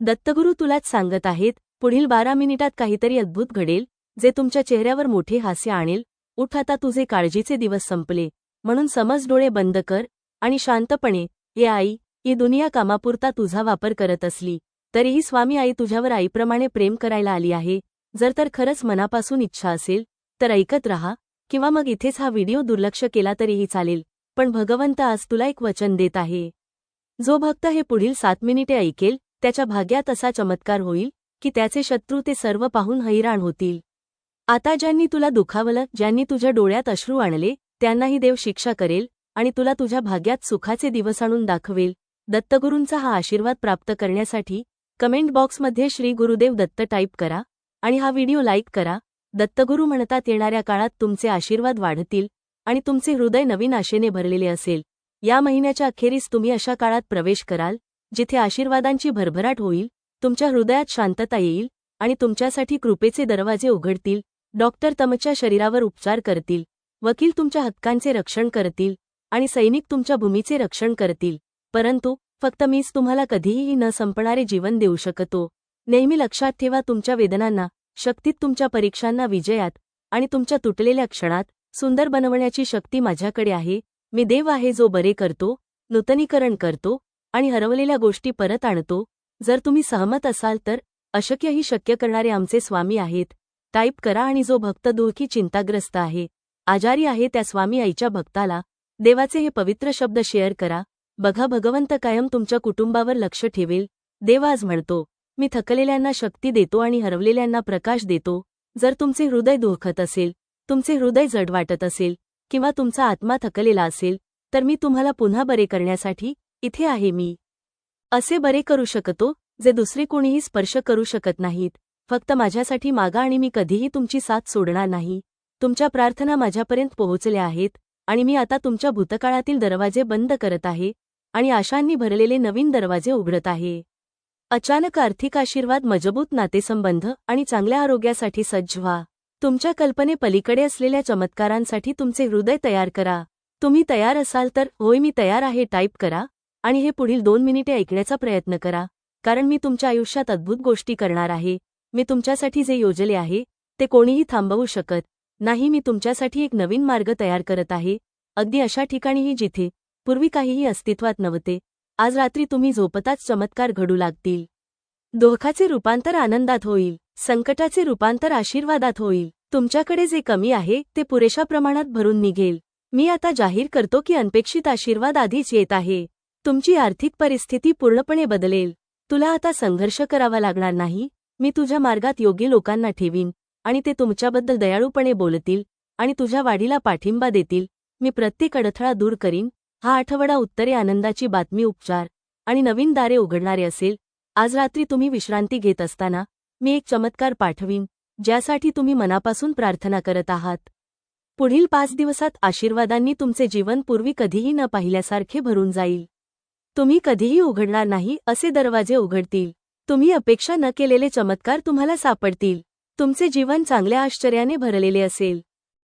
दत्तगुरू तुलाच सांगत आहेत पुढील बारा मिनिटात काहीतरी अद्भुत घडेल जे तुमच्या चेहऱ्यावर मोठे हास्य आणेल. उठ आता तुझे काळजीचे दिवस संपले. म्हणून समज डोळे बंद कर आणि शांतपणे ये आई ही दुनिया कामापुरता तुझा वापर करत असली तरीही स्वामी आई तुझ्यावर आईप्रमाणे प्रेम करायला आली आहे. जर तर खरंच मनापासून इच्छा असेल तर ऐकत रहा किंवा मग इथेच हा व्हिडिओ दुर्लक्ष केला तरीही चालेल पण भगवंत आज तुला एक वचन देत आहे. जो भक्त हे पुढील सात मिनिटे ऐकेल त्याच्या भाग्यात असा चमत्कार होईल की त्याचे शत्रू ते सर्व पाहून हैराण होतील. आता ज्यांनी तुला दुखावलं ज्यांनी तुझ्या डोळ्यात अश्रू आणले त्यांनाही देव शिक्षा करेल आणि तुला तुझ्या भाग्यात सुखाचे दिवस आणून दाखवेल. दत्तगुरूंचा हा आशीर्वाद प्राप्त करण्यासाठी कमेंट बॉक्समध्ये श्री गुरुदेव दत्त टाईप करा आणि हा व्हिडिओ लाईक करा. दत्तगुरू म्हणतात येणाऱ्या काळात तुमचे आशीर्वाद वाढतील आणि तुमचे हृदय नवीन आशेने भरलेले असेल. या महिन्याच्या अखेरीस तुम्ही अशा काळात प्रवेश कराल जिथे आशीर्वादांची भरभराट होईल तुमच्या हृदयात शांतता येईल आणि तुमच्यासाठी कृपेचे दरवाजे उघडतील डॉक्टर तमच्या शरीरावर उपचार करतील वकील तुमच्या हक्कांचे रक्षण करतील आणि सैनिक तुमच्या भूमीचे रक्षण करतील. परंतु फक्त मीच तुम्हाला कधीही न संपणारे जीवन देऊ शकतो. नेहमी लक्षात ठेवा तुमच्या वेदनांना शक्तीत तुमच्या परीक्षांना विजयात आणि तुमच्या तुटलेल्या क्षणात सुंदर बनवण्याची शक्ती माझ्याकडे आहे. मी देव आहे जो बरे करतो नूतनीकरण करतो आणि हरवलेल्या गोष्टी परत आणतो. जर तुम्ही सहमत असाल तर अशक्यही शक्य करणारे आमचे स्वामी आहेत. टाईप करा आणि जो भक्त दुःखी चिंताग्रस्त आहे आजारी आहे त्या स्वामी आईच्या भक्ताला देवाचे हे पवित्र शब्द शेअर करा. बघा भगवंत कायम तुमच्या कुटुंबावर लक्ष ठेवेल. देव आज म्हणतो मी थकलेल्यांना शक्ती देतो आणि हरवलेल्यांना प्रकाश देतो. जर तुमचे हृदय दुःखत असेल तुमचे हृदय जड वाटत असेल किंवा तुमचा आत्मा थकलेला असेल तर मी तुम्हाला पुन्हा बरे करण्यासाठी इथे आहे मी. असे बरे करू शकतो जे दुसरे कोणीही स्पर्श करू शकत नाहीत. फक्त माझ्यासाठी मागा आणि मी कधीही तुमची साथ सोडणार नाही. तुमच्या प्रार्थना माझ्यापर्यंत पोहोचल्या आहेत आणि मी आता तुमच्या भूतकाळातील दरवाजे बंद करत आहे आणि आशांनी भरलेले नवीन दरवाजे उघडत आहे. अचानक आर्थिक आशीर्वाद मजबूत नातेसंबंध आणि चांगल्या आरोग्यासाठी सज्ज व्हा. तुमच्या कल्पने पलीकडे असलेल्या चमत्कारांसाठी तुमचे हृदय तयार करा. तुम्ही तयार असाल तर होय मी तयार आहे टाईप करा. आणि हे पुढील दोन मिनिटे ऐकण्याचा प्रयत्न करा कारण मी तुमच्या आयुष्यात अद्भुत गोष्टी करणार आहे. मी तुमच्यासाठी जे योजले आहे ते कोणीही थांबवू शकत नाही. मी तुमच्यासाठी एक नवीन मार्ग तयार करत आहे. अगदी अशा ठिकाणीही जिथे पूर्वी काहीही अस्तित्वात नव्हते आज रात्री तुम्ही झोपताच चमत्कार घडू लागतील. दोखाचे रूपांतर आनंदात होईल संकटाचे रूपांतर आशीर्वादात होईल. तुमच्याकडे जे कमी आहे ते पुरेशा प्रमाणात भरून निघेल. मी आता जाहीर करतो की अनपेक्षित आशीर्वाद आधीच येत आहे. तुमची आर्थिक परिस्थिती पूर्णपणे बदलेल. तुला आता संघर्ष करावा लागणार नाही. मी तुझ्या मार्गात योग्य लोकांना ठेवीन आणि ते तुमच्याबद्दल दयाळूपणे बोलतील आणि तुझ्या वाढीला पाठिंबा देतील. मी प्रत्येक अडथळा दूर करीन. हा आठवडा उत्तरे आनंदाची बातमी उपचार आणि नवीन दारे उघडणारे असेल. आज रात्री तुम्ही विश्रांती घेत असताना मी एक चमत्कार पाठवीन ज्यासाठी तुम्ही मनापासून प्रार्थना करत आहात. पुढील पाच दिवसात आशीर्वादांनी तुमचे जीवन पूर्वी कधीही न पाहिल्यासारखे भरून जाईल. तुम्ही कधीही उघडणार नाही असे दरवाजे उघडतील. तुम्ही अपेक्षा न केलेले चमत्कार तुम्हाला सापडतील. तुमचे जीवन चांगल्या आश्चर्याने भरलेले असेल.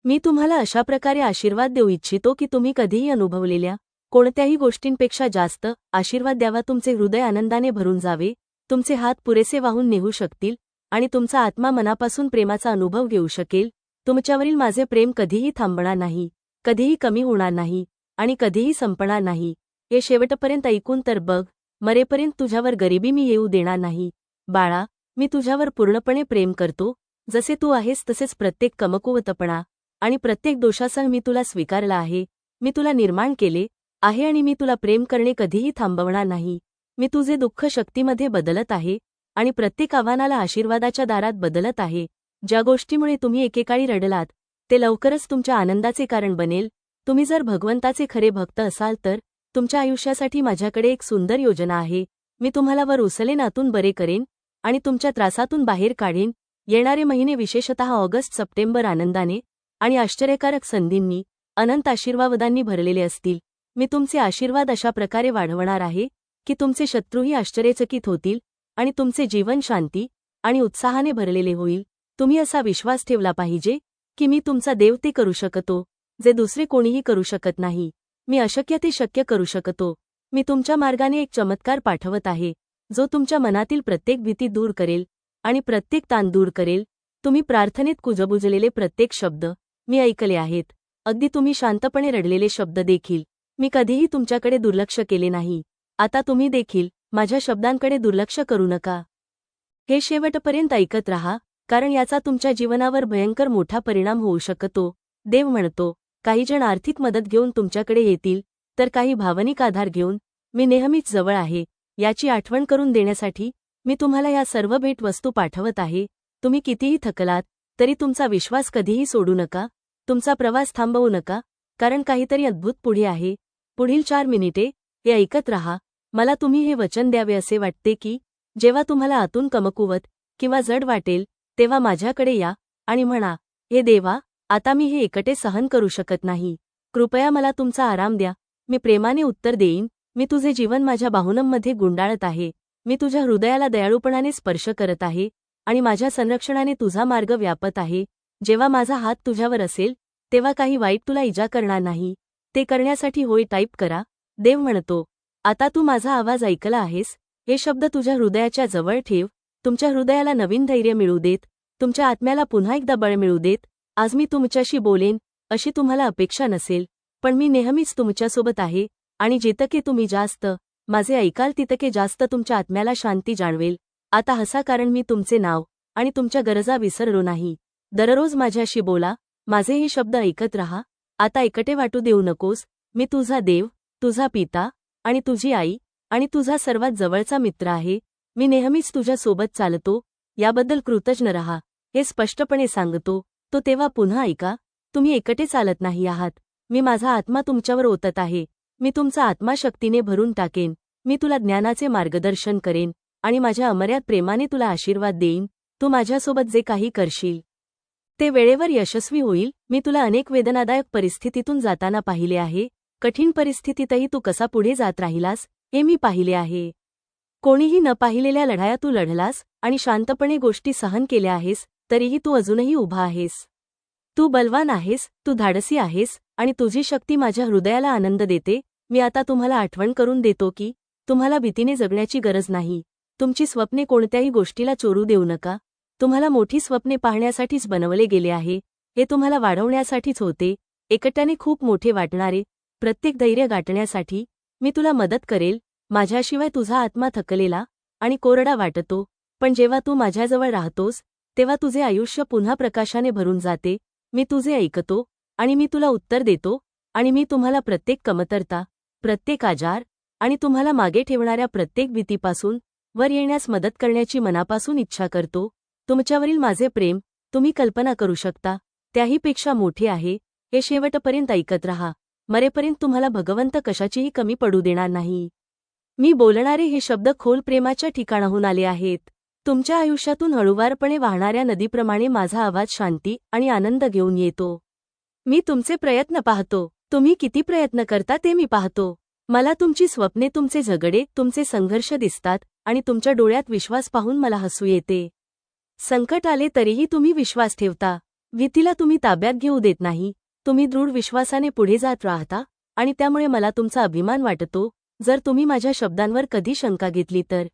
मी तुम्हाला अशा प्रकारे आशीर्वाद देऊ इच्छितो की तुम्ही कधीही अनुभवलेल्या कोणत्याही गोष्टींपेक्षा जास्त आशीर्वाद द्यावा. तुमचे हृदय आनंदाने भरून जावे. तुमचे हात पुरेसे वाहून नेहू शकतील आणि तुमचा आत्मा मनापासून प्रेमाचा अनुभव घेऊ शकेल. तुमच्यावरील माझे प्रेम कधीही थांबणार नाही कधीही कमी होणार नाही आणि कधीही संपणार नाही. हे शेवटपर्यंत ऐकून तर बघ मरेपर्यंत तुझ्यावर गरिबी मी येऊ देणार नाही. बाळा मी तुझ्यावर पूर्णपणे प्रेम करतो जसे तू आहेस तसेच प्रत्येक कमकुवतपणा आणि प्रत्येक दोषासह मी तुला स्वीकारला आहे मी तुला निर्माण केले आहे आणि मी तुला प्रेम करणे कधीही थांबवणार नाही. मी तुझे दुःख शक्तीमध्ये बदलत आहे आणि प्रत्येक आव्हानाला आशीर्वादाच्या दारात बदलत आहे. ज्या गोष्टीमुळे तुम्ही एकेकाळी रडलात ते लवकरच तुमच्या आनंदाचे कारण बनेल. तुम्ही जर भगवंताचे खरे भक्त असाल तर तुमच्या आयुष्यासाठी माझ्याकडे एक सुंदर योजना आहे. मी तुम्हाला वर उसलेनातून बरे करेन आणि तुमच्या त्रासातून बाहेर काढेन. येणारे महिने विशेषतः ऑगस्ट सप्टेंबर आनंदाने आणि आश्चर्यकारक संधींनी अनंत आशीर्वादांनी भरलेले असतील. मी तुमचे आशीर्वाद अशा प्रकारे वाढवणार आहे की तुमचे शत्रूही आश्चर्यचकित होतील आणि तुमचे जीवन शांती आणि उत्साहाने भरलेले होईल. तुम्ही असा विश्वास ठेवला पाहिजे की मी तुमचा देव ते करू शकतो जे दुसरे कोणीही करू शकत नाही. मी अशक्य ते शक्य करू शकतो. मी तुमच्या मार्गाने एक चमत्कार पाठवत आहे जो तुमच्या मनातील प्रत्येक भीती दूर करेल आणि प्रत्येक ताण दूर करेल. तुम्ही प्रार्थनेत कुजबुजलेले प्रत्येक शब्द मी ऐकले आहेत. अगदी तुम्ही शांतपणे रडलेले शब्द देखील मी कधीही तुमच्याकडे दुर्लक्ष केले नाही. आता तुम्ही देखील माझ्या शब्दांकडे दुर्लक्ष करू नका. हे शेवटपर्यंत ऐकत रहा कारण याचा तुमच्या जीवनावर भयंकर मोठा परिणाम होऊ शकतो देव म्हणतो. काही जण आर्थिक मदत घेऊन तुमच्याकडे येतील तर काही भावनिक आधार घेऊन मी नेहमीच जवळ आहे याची आठवण करून देण्यासाठी मी तुम्हाला या सर्व भेटवस्तू पाठवत आहे तुम्ही कितीही थकलात तरी तुमचा विश्वास कधीही सोडू नका तुमचा प्रवास थांबवू नका कारण काहीतरी अद्भुत पुढे आहे पुढील चार मिनिटे हे ऐकत रहा मला तुम्ही हे वचन द्यावे असे वाटते की जेव्हा तुम्हाला आतून कमकुवत किंवा जड वाटेल तेव्हा माझ्याकडे या आणि म्हणा हे देवा आता मी हे एकटे सहन करू शकत नाही. कृपया मला तुमचा आराम द्या. मी प्रेमाने उत्तर देईन मी तुझे जीवन माझ्या बाहुनममध्ये गुंडाळत आहे. मी तुझ्या हृदयाला दयाळूपणाने स्पर्श करत आहे आणि माझ्या संरक्षणाने तुझा मार्ग व्यापत आहे. जेव्हा माझा हात तुझ्यावर असेल तेव्हा काही वाईट तुला इजा करणार नाही. ते करण्यासाठी होय टाईप करा. देव म्हणतो आता तू माझा आवाज ऐकला आहेस? हे शब्द तुझ्या हृदयाच्या जवळ ठेव. तुमच्या हृदयाला नवीन धैर्य मिळू देत. तुमच्या आत्म्याला पुन्हा एकदा बळ मिळू देत. आज मी तुमच्याशी बोलेन अशी तुम्हाला अपेक्षा नसेल पण मी नेहमीच तुमच्यासोबत आहे आणि जितके तुम्ही जास्त माझे ऐकाल तितके जास्त तुमच्या आत्म्याला शांती जाणवेल. आता हसा कारण मी तुमचे नाव आणि तुमच्या गरजा विसरलो नाही. दररोज माझ्याशी बोला माझे हे शब्द ऐकत रहा. आता एकटे वाटू देऊ नकोस. मी तुझा देव तुझा पिता आणि तुझी आई आणि तुझा सर्वात जवळचा मित्र आहे. मी नेहमीच तुझ्यासोबत चालतो याबद्दल कृतज्ञ रहा हे स्पष्टपणे सांगतो. तो तेव्हा पुन्हा ऐका तुम्ही एकटे चालत नाही आहात. मी माझा आत्मा तुमच्यावर ओतत आहे. मी तुमचा आत्मा शक्तीने भरून टाकेन. मी तुला ज्ञानाचे मार्गदर्शन करेन आणि माझ्या अमर्याद प्रेमाने तुला आशीर्वाद देईन. तू माझ्यासोबत जे काही करशील ते वेळेवर यशस्वी होईल. मी तुला अनेक वेदनादायक परिस्थितीतून जाताना पाहिले आहे. कठीण परिस्थितीतही तू कसा पुढे जात राहिलास हे मी पाहिले आहे. कोणीही न पाहिलेल्या लढाया तू लढलास आणि शांतपणे गोष्टी सहन केल्या आहेस तरीही तू अजूनही उभा आहेस. तू बलवान आहेस तू धाडसी आहेस आणि तुझी शक्ती माझ्या हृदयाला आनंद देते. मी आता तुम्हाला आठवण करून देतो की तुम्हाला भीतीने जगण्याची गरज नाही. तुमची स्वप्ने कोणत्याही गोष्टीला चोरू देऊ नका. तुम्हाला मोठी स्वप्ने पाहण्यासाठीच बनवले गेले आहे. हे तुम्हाला वाढवण्यासाठीच होते. एकट्याने खूप मोठे वाटणारे प्रत्येक धैर्य गाठण्यासाठी मी तुला मदत करेल. माझ्याशिवाय तुझा आत्मा थकलेला आणि कोरडा वाटतो. पण जेव्हा तू माझ्याजवळ राहतोस तेव्हा तुझे आयुष्य पुन्हा प्रकाशाने भरून जाते मी तुझे ऐकतो आणि मी तुला उत्तर देतो आणि मी तुम्हाला प्रत्येक कमतरता प्रत्येक आजार आणि तुम्हाला मागे ठेवणाऱ्या प्रत्येक भीतीपासून वर येण्यास मदत करण्याची मनापासून इच्छा करतो तुमच्यावरील माझे प्रेम तुम्ही कल्पना करू शकता त्याहीपेक्षा मोठे आहे हे शेवटपर्यंत ऐकत रहा मरेपर्यंत तुम्हाला भगवंत कशाचीही कमी पडू देणार नाही. मी बोलणारे हे शब्द खोल प्रेमाच्या ठिकाणाहून आले आहेत. तुमच्या आयुष्यातून हळुवारपणे वाहणाऱ्या नदीप्रमाणे माझा आवाज शांती आणि आनंद घेऊन येतो. मी तुमचे प्रयत्न पाहतो. तुम्ही किती प्रयत्न करता ते मी पाहतो. मला तुमची स्वप्ने तुमचे झगडे तुमचे संघर्ष दिसतात आणि तुमच्या डोळ्यात विश्वास पाहून मला हसू येते. संकट आले तरीही तुम्ही विश्वास ठेवता. भीतीला तुम्ही ताब्यात घेऊ देत नाही. तुम्ही दृढ विश्वासाने पुढे जात राहता आणि त्यामुळे मला तुमचा अभिमान वाटतो. जर तुम्ही माझ्या शब्दांवर कधी शंका घेतली तर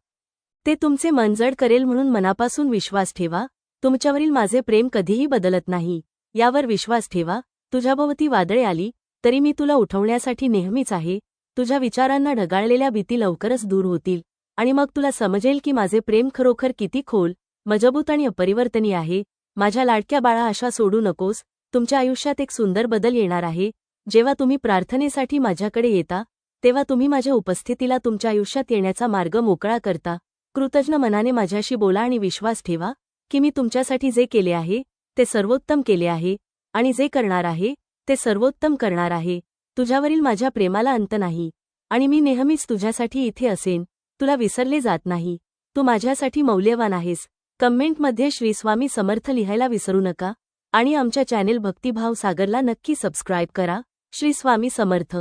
ते तुमचे मनजड करेल म्हणून मनापासून विश्वास ठेवा. तुमच्यावरील माझे प्रेम कधीही बदलत नाही. यावर विश्वास ठेवा. तुझ्याभोवती वादळे आली तरी मी तुला उठवण्यासाठी नेहमीच आहे. तुझ्या विचारांना ढगाळलेल्या भीती लवकरच दूर होतील. आणि मग तुला समजेल की माझे प्रेम खरोखर किती खोल मजबूत आणि अपरिवर्तनीय आहे. माझ्या लाडक्या बाळा आशा सोडू नकोस. तुमच्या आयुष्यात एक सुंदर बदल येणार आहे. जेव्हा तुम्ही प्रार्थनेसाठी माझ्याकडे येता तेव्हा तुम्ही माझ्या उपस्थितीला तुमच्या आयुष्यात येण्याचा मार्ग मोकळा करता. कृतज्ञ मनाने माझ्याशी बोला आणि विश्वास ठेवा की मी तुमच्यासाठी जे केले आहे ते सर्वोत्तम केले आहे आणि जे करणार आहे ते सर्वोत्तम करणार आहे. तुझ्यावरील माझ्या प्रेमाला अंत नाही आणि मी नेहमीच तुझ्यासाठी इथे असेन तुला विसरले जात नाही. तू माझ्यासाठी मौल्यवान आहेस. कमेंटमध्ये श्रीस्वामी समर्थ लिहायला विसरू नका आणि आमच्या चॅनेल भक्तिभाव सागरला नक्की सबस्क्राईब करा. श्री स्वामी समर्थ.